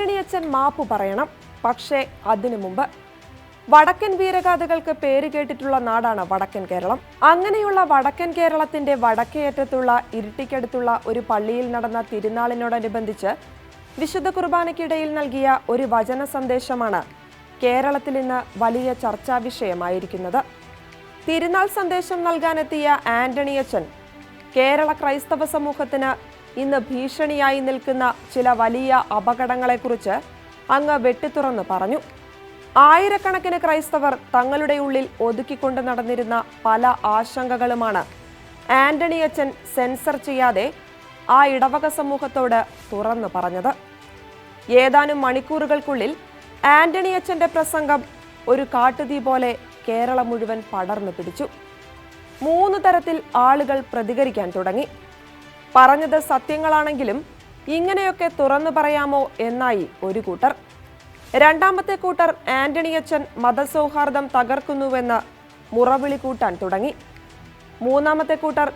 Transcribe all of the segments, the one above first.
ആന്റണി മാപ്പ് പറയണം. പക്ഷേ അതിനു മുമ്പ്. വടക്കൻ വീരഗാഥകൾക്ക് പേര് കേട്ടിട്ടുള്ള നാടാണ് വടക്കൻ കേരളം. അങ്ങനെയുള്ള വടക്കൻ കേരളത്തിന്റെ വടക്കേയറ്റത്തുള്ള ഇരുട്ടിക്കടുത്തുള്ള ഒരു പള്ളിയിൽ നടന്ന തിരുനാളിനോടനുബന്ധിച്ച് വിശുദ്ധ കുർബാനയ്ക്കിടയിൽ നൽകിയ ഒരു വചന സന്ദേശമാണ് കേരളത്തിൽ ഇന്ന് വലിയ ചർച്ചാ വിഷയമായിരിക്കുന്നത്. തിരുനാൾ സന്ദേശം നൽകാനെത്തിയ ആന്റണിയച്ചൻ കേരള ക്രൈസ്തവ സമൂഹത്തിന് ഇന്ന് ഭീഷണിയായി നിൽക്കുന്ന ചില വലിയ അപകടങ്ങളെക്കുറിച്ച് അങ്ങ് വെട്ടിത്തുറന്ന് പറഞ്ഞു. ആയിരക്കണക്കിന് ക്രൈസ്തവർ തങ്ങളുടെ ഉള്ളിൽ ഒതുക്കിക്കൊണ്ട് നടന്നിരുന്ന പല ആശങ്കകളുമാണ് ആന്റണി അച്ഛൻ സെൻസർ ചെയ്യാതെ ആ ഇടവക സമൂഹത്തോട് തുറന്നു പറഞ്ഞത്. ഏതാനും മണിക്കൂറുകൾക്കുള്ളിൽ ആന്റണി അച്ഛന്റെ പ്രസംഗം ഒരു കാട്ടുതീ പോലെ കേരളം മുഴുവൻ പടർന്നു പിടിച്ചു. മൂന്ന് തരത്തിൽ ആളുകൾ പ്രതികരിക്കാൻ തുടങ്ങി. പറഞ്ഞത് സത്യങ്ങളാണെങ്കിലും ഇങ്ങനെയൊക്കെ തുറന്നു പറയാമോ എന്നായി ഒരു കൂട്ടർ. രണ്ടാമത്തെ കൂട്ടർ ആന്റണി അച്ഛൻ മതസൗഹാർദ്ദം തകർക്കുന്നുവെന്ന് മുറവിളി കൂട്ടാൻ തുടങ്ങി. മൂന്നാമത്തെ കൂട്ടർ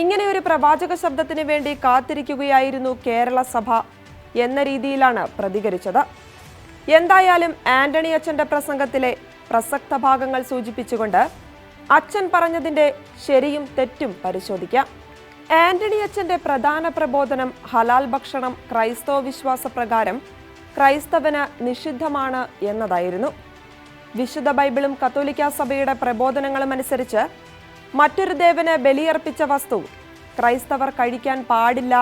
ഇങ്ങനെയൊരു പ്രവാചക ശബ്ദത്തിന് വേണ്ടി കാത്തിരിക്കുകയായിരുന്നു കേരള സഭ എന്ന രീതിയിലാണ് പ്രതികരിച്ചത്. എന്തായാലും ആന്റണി അച്ഛന്റെ പ്രസംഗത്തിലെ പ്രസക്ത ഭാഗങ്ങൾ സൂചിപ്പിച്ചുകൊണ്ട് അച്ഛൻ പറഞ്ഞതിന്റെ ശരിയും തെറ്റും പരിശോധിക്കാം. ആന്റണി അച്ഛന്റെ പ്രധാന പ്രബോധനം ഹലാൽ ഭക്ഷണം ക്രൈസ്തവ വിശ്വാസ പ്രകാരം ക്രൈസ്തവന് നിഷിദ്ധമാണ് എന്നതായിരുന്നു. വിശുദ്ധ ബൈബിളും കത്തോലിക്ക സഭയുടെ പ്രബോധനങ്ങളും അനുസരിച്ച് മറ്റൊരു ദേവന് ബലിയർപ്പിച്ച വസ്തു ക്രൈസ്തവർ കഴിക്കാൻ പാടില്ല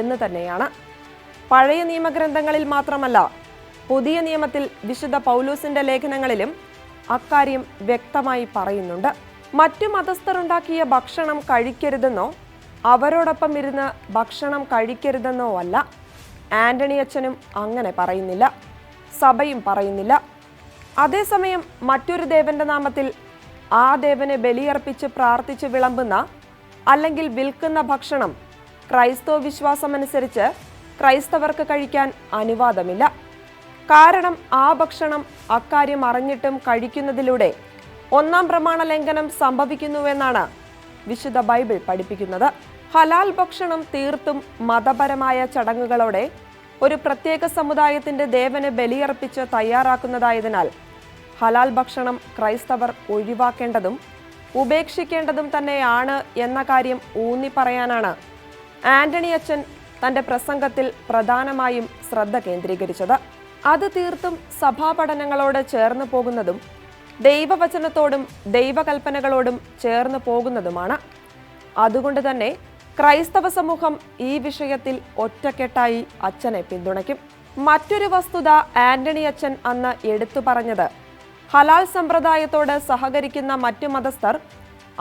എന്ന് തന്നെയാണ്. പഴയ നിയമഗ്രന്ഥങ്ങളിൽ മാത്രമല്ല പുതിയ നിയമത്തിൽ വിശുദ്ധ പൗലൂസിന്റെ ലേഖനങ്ങളിലും അക്കാര്യം വ്യക്തമായി പറയുന്നുണ്ട്. മറ്റു മതസ്ഥർ ഉണ്ടാക്കിയ ഭക്ഷണം കഴിക്കരുതെന്നോ അവരോടൊപ്പം ഇരുന്ന് ഭക്ഷണം കഴിക്കരുതെന്നോ അല്ല. ആന്റണി അച്ഛനും അങ്ങനെ പറയുന്നില്ല. സഭയും പറയുന്നില്ല. അതേസമയം മറ്റൊരു ദേവന്റെ നാമത്തിൽ ആ ദേവനെ ബലിയർപ്പിച്ച് പ്രാർത്ഥിച്ച് വിളമ്പുന്ന അല്ലെങ്കിൽ വിൽക്കുന്ന ഭക്ഷണം ക്രൈസ്തവ വിശ്വാസമനുസരിച്ച് ക്രൈസ്തവർക്ക് കഴിക്കാൻ അനുവാദമില്ല. കാരണം ആ ഭക്ഷണം അക്കാര്യം അറിഞ്ഞിട്ടും കഴിക്കുന്നതിലൂടെ ഒന്നാം പ്രമാണ ലംഘനം സംഭവിക്കുന്നുവെന്നാണ് വിശുദ്ധ ബൈബിൾ പഠിപ്പിക്കുന്നത്. ഹലാൽ ഭക്ഷണം തീർത്തും മതപരമായ ചടങ്ങുകളോടെ ഒരു പ്രത്യേക സമുദായത്തിന്റെ ദേവനെ ബലിയർപ്പിച്ച് തയ്യാറാക്കുന്നതായതിനാൽ ഹലാൽ ഭക്ഷണം ക്രൈസ്തവർ ഒഴിവാക്കേണ്ടതും ഉപേക്ഷിക്കേണ്ടതും തന്നെയാണ് എന്ന കാര്യം ഊന്നി പറയാനാണ് ആന്റണി അച്ഛൻ തന്റെ പ്രസംഗത്തിൽ പ്രധാനമായും ശ്രദ്ധ കേന്ദ്രീകരിച്ചത്. അത് തീർത്തും സഭാപഠനങ്ങളോട് ചേർന്ന് പോകുന്നതും ദൈവവചനത്തോടും ദൈവകൽപ്പനകളോടും ചേർന്ന് പോകുന്നതുമാണ്. അതുകൊണ്ട് തന്നെ ക്രൈസ്തവ സമൂഹം ഈ വിഷയത്തിൽ ഒറ്റക്കെട്ടായി അച്ഛനെ പിന്തുണയ്ക്കും. മറ്റൊരു വസ്തുത ആന്റണി അച്ഛൻ അന്ന് എടുത്തു പറഞ്ഞത്. ഹലാൽ സമ്പ്രദായത്തോട് സഹകരിക്കുന്ന മറ്റു മതസ്ഥർ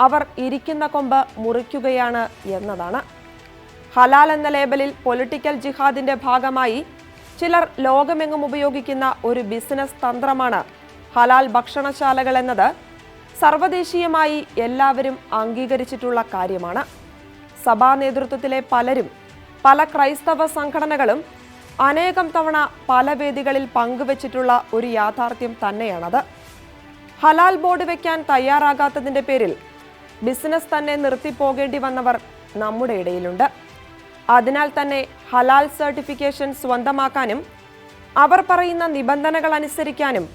അവർ ഇരിക്കുന്ന കൊമ്പ് മുറിക്കുകയാണ് എന്നതാണ്. ഹലാൽ എന്ന ലേബലിൽ പൊളിറ്റിക്കൽ ജിഹാദിന്റെ ഭാഗമായി ചിലർ ലോകമെങ്ങും ഉപയോഗിക്കുന്ന ഒരു ബിസിനസ് തന്ത്രമാണ് ഹലാൽ ഭക്ഷണശാലകൾ എന്നത്. സർവദേശീയമായി എല്ലാവരും അംഗീകരിച്ചിട്ടുള്ള കാര്യമാണ്. സഭാ നേതൃത്വത്തിലെ പലരും പല ക്രൈസ്തവ സംഘടനകളും അനേകം തവണ പല വേദികളിൽ പങ്കുവച്ചിട്ടുള്ള ഒരു യാഥാർത്ഥ്യം തന്നെയാണത്. ഹലാൽ ബോർഡ് വയ്ക്കാൻ തയ്യാറാകാത്തതിന്റെ പേരിൽ ബിസിനസ് തന്നെ നിർത്തിപ്പോകേണ്ടി വന്നവർ നമ്മുടെ ഇടയിലുണ്ട്. അതിനാൽ തന്നെ ഹലാൽ സർട്ടിഫിക്കേഷൻ സ്വന്തമാക്കാനും അവർ പറയുന്ന നിബന്ധനകൾ അനുസരിക്കാനും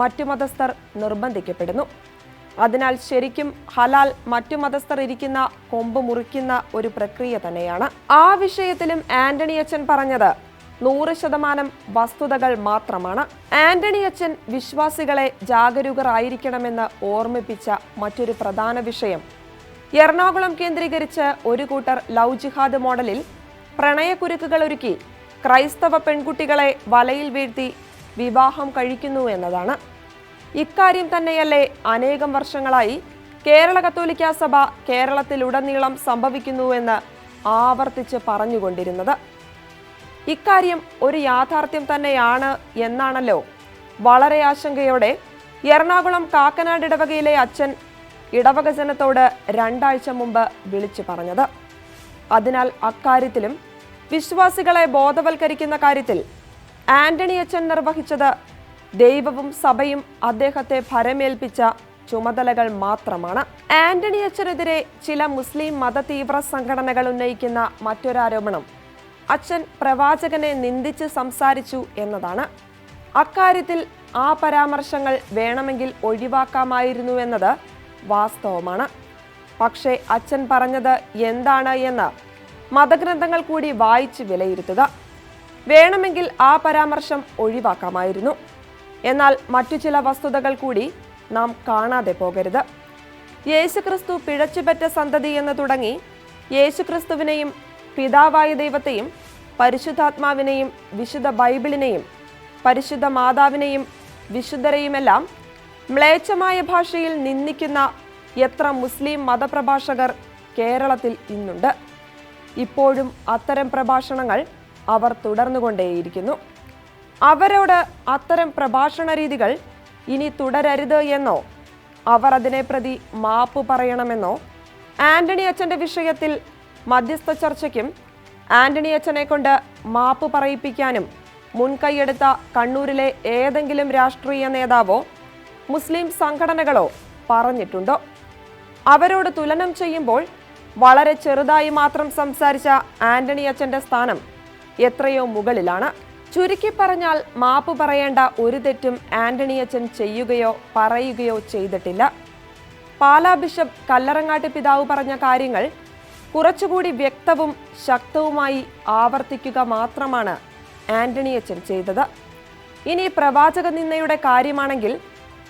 മറ്റു മതസ്ഥർ നിർബന്ധിക്കപ്പെടുന്നു. അതിനാൽ ശരിക്കും ഹലാൽ മറ്റു മതസ്ഥർ ഇരിക്കുന്ന കൊമ്പ് മുറിക്കുന്ന ഒരു പ്രക്രിയ തന്നെയാണ്. ആ വിഷയത്തിലും ആന്റണി അച്ഛൻ പറഞ്ഞത് നൂറ് ശതമാനം വസ്തുതകൾ മാത്രമാണ്. ആന്റണി അച്ഛൻ വിശ്വാസികളെ ജാഗരൂകരായിരിക്കണമെന്ന് ഓർമ്മിപ്പിച്ച മറ്റൊരു പ്രധാന വിഷയം. എറണാകുളം കേന്ദ്രീകരിച്ച് ഒരു കൂട്ടർ ലവ് ജിഹാദ് മോഡലിൽ പ്രണയക്കുരുക്കുകൾ ഒരുക്കി ക്രൈസ്തവ പെൺകുട്ടികളെ വലയിൽ വീഴ്ത്തി വിവാഹം കഴിക്കുന്നു എന്നതാണ്. ഇക്കാര്യം തന്നെയല്ലേ അനേകം വർഷങ്ങളായി കേരള കത്തോലിക്ക സഭ കേരളത്തിലുടനീളം സംഭവിക്കുന്നുവെന്ന് ആവർത്തിച്ച് പറഞ്ഞുകൊണ്ടിരുന്നത്. ഇക്കാര്യം ഒരു യാഥാർത്ഥ്യം തന്നെയാണ് എന്നാണല്ലോ. വളരെ ആശങ്കയോടെ എറണാകുളം കാക്കനാട് ഇടവകയിലെ അച്ഛൻ ഇടവക ജനത്തോട് രണ്ടാഴ്ച മുമ്പ് വിളിച്ചു പറഞ്ഞത്. അതിനാൽ അക്കാര്യത്തിലും വിശ്വാസികളെ ബോധവൽക്കരിക്കുന്ന കാര്യത്തിൽ ആന്റണി അച്ഛൻ നിർവഹിച്ചത് ദൈവവും സഭയും അദ്ദേഹത്തെ ഭരമേൽപ്പിച്ച ചുമതലകൾ മാത്രമാണ്. ആന്റണി അച്ഛനെതിരെ ചില മുസ്ലിം മതതീവ്ര സംഘടനകൾ ഉന്നയിക്കുന്ന മറ്റൊരാരോപണം. അച്ഛൻ പ്രവാചകനെ നിന്ദിച്ച് സംസാരിച്ചു എന്നതാണ്. അക്കാര്യത്തിൽ ആ പരാമർശങ്ങൾ വേണമെങ്കിൽ ഒഴിവാക്കാമായിരുന്നു എന്നത് വാസ്തവമാണ്. പക്ഷേ അച്ഛൻ പറഞ്ഞത് എന്താണ് എന്ന് മതഗ്രന്ഥങ്ങൾ കൂടി വായിച്ച് വിലയിരുത്തുക. വേണമെങ്കിൽ ആ പരാമർശം ഒഴിവാക്കാമായിരുന്നു. എന്നാൽ മറ്റു ചില വസ്തുതകൾ കൂടി നാം കാണാതെ പോകരുത്. യേശുക്രിസ്തു പിഴച്ചുപറ്റ സന്തതി എന്ന് തുടങ്ങി യേശുക്രിസ്തുവിനെയും പിതാവായ ദൈവത്തെയും പരിശുദ്ധാത്മാവിനെയും വിശുദ്ധ ബൈബിളിനെയും പരിശുദ്ധ മാതാവിനെയും വിശുദ്ധരെയുമെല്ലാം മ്ലേച്ഛമായ ഭാഷയിൽ നിന്ദിക്കുന്ന എത്ര മുസ്ലിം മതപ്രഭാഷകർ കേരളത്തിൽ ഇന്നുണ്ട്. ഇപ്പോഴും അത്തരം പ്രഭാഷണങ്ങൾ അവർ തുടർന്നുകൊണ്ടേയിരിക്കുന്നു. അവരോട് അത്തരം പ്രഭാഷണ രീതികൾ ഇനി തുടരരുത് എന്നോ അവർ അതിനെ പ്രതി മാപ്പ് പറയണമെന്നോ? ആന്റണി അച്ഛന്റെ വിഷയത്തിൽ മധ്യസ്ഥ ചർച്ചയ്ക്കും ആന്റണി അച്ഛനെ കൊണ്ട് മാപ്പ് പറയിപ്പിക്കാനും മുൻകൈയെടുത്ത കണ്ണൂരിലെ ഏതെങ്കിലും രാഷ്ട്രീയ നേതാവോ മുസ്ലിം സംഘടനകളോ പറഞ്ഞിട്ടുണ്ടോ? അവരോട് തുലനം ചെയ്യുമ്പോൾ വളരെ ചെറുതായി മാത്രം സംസാരിച്ച ആന്റണി അച്ഛന്റെ സ്ഥാനം എത്രയോ മുകളിലാണ്. ചുരുക്കി പറഞ്ഞാൽ മാപ്പ് പറയേണ്ട ഒരു തെറ്റും ആന്റണി അച്ഛൻ ചെയ്യുകയോ പറയുകയോ ചെയ്തിട്ടില്ല. പാലാ ബിഷപ്പ് കല്ലറങ്ങാട്ട് പിതാവ് പറഞ്ഞ കാര്യങ്ങൾ കുറച്ചുകൂടി വ്യക്തവും ശക്തവുമായി ആവർത്തിക്കുക മാത്രമാണ് ആന്റണി അച്ഛൻ ചെയ്തത്. ഇനി പ്രവാചക നിന്നയുടെ കാര്യമാണെങ്കിൽ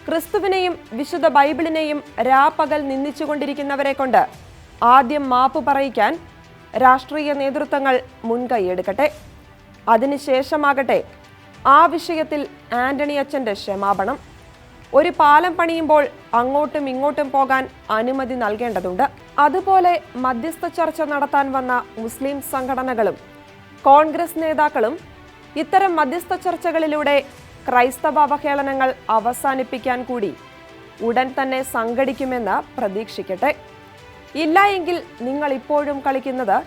ക്രിസ്തുവിനെയും വിശുദ്ധ ബൈബിളിനെയും രാപ്പകൽ നിന്ദിച്ചുകൊണ്ടിരിക്കുന്നവരെ കൊണ്ട് ആദ്യം മാപ്പ് പറയിക്കാൻ രാഷ്ട്രീയ നേതൃത്വങ്ങൾ മുൻകൈയെടുക്കട്ടെ. അതിനുശേഷമാകട്ടെ ആ വിഷയത്തിൽ ആന്റണി അച്ഛന്റെ ക്ഷമാപണം. ഒരു പാലം പണിയുമ്പോൾ അങ്ങോട്ടും ഇങ്ങോട്ടും പോകാൻ അനുമതി നൽകേണ്ടതുണ്ട്. അതുപോലെ മധ്യസ്ഥ ചർച്ച നടത്താൻ വന്ന മുസ്ലിം സംഘടനകളും കോൺഗ്രസ് നേതാക്കളും ഇത്തരം മധ്യസ്ഥ ചർച്ചകളിലൂടെ ക്രൈസ്തവ അവഹേളനങ്ങൾ അവസാനിപ്പിക്കാൻ കൂടി ഉടൻ തന്നെ സംഘടിക്കുമെന്ന് പ്രതീക്ഷിക്കട്ടെ. ഇല്ല എങ്കിൽ നിങ്ങൾ ഇപ്പോഴും കളിക്കുന്നത്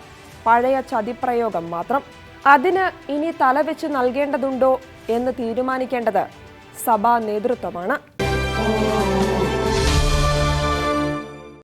പഴയ ചതിപ്രയോഗം മാത്രം. അതിന് ഇനി തലവെച്ച് നൽകേണ്ടതുണ്ടോ എന്ന് തീരുമാനിക്കേണ്ടത് സഭാ നേതൃത്വമാണ്.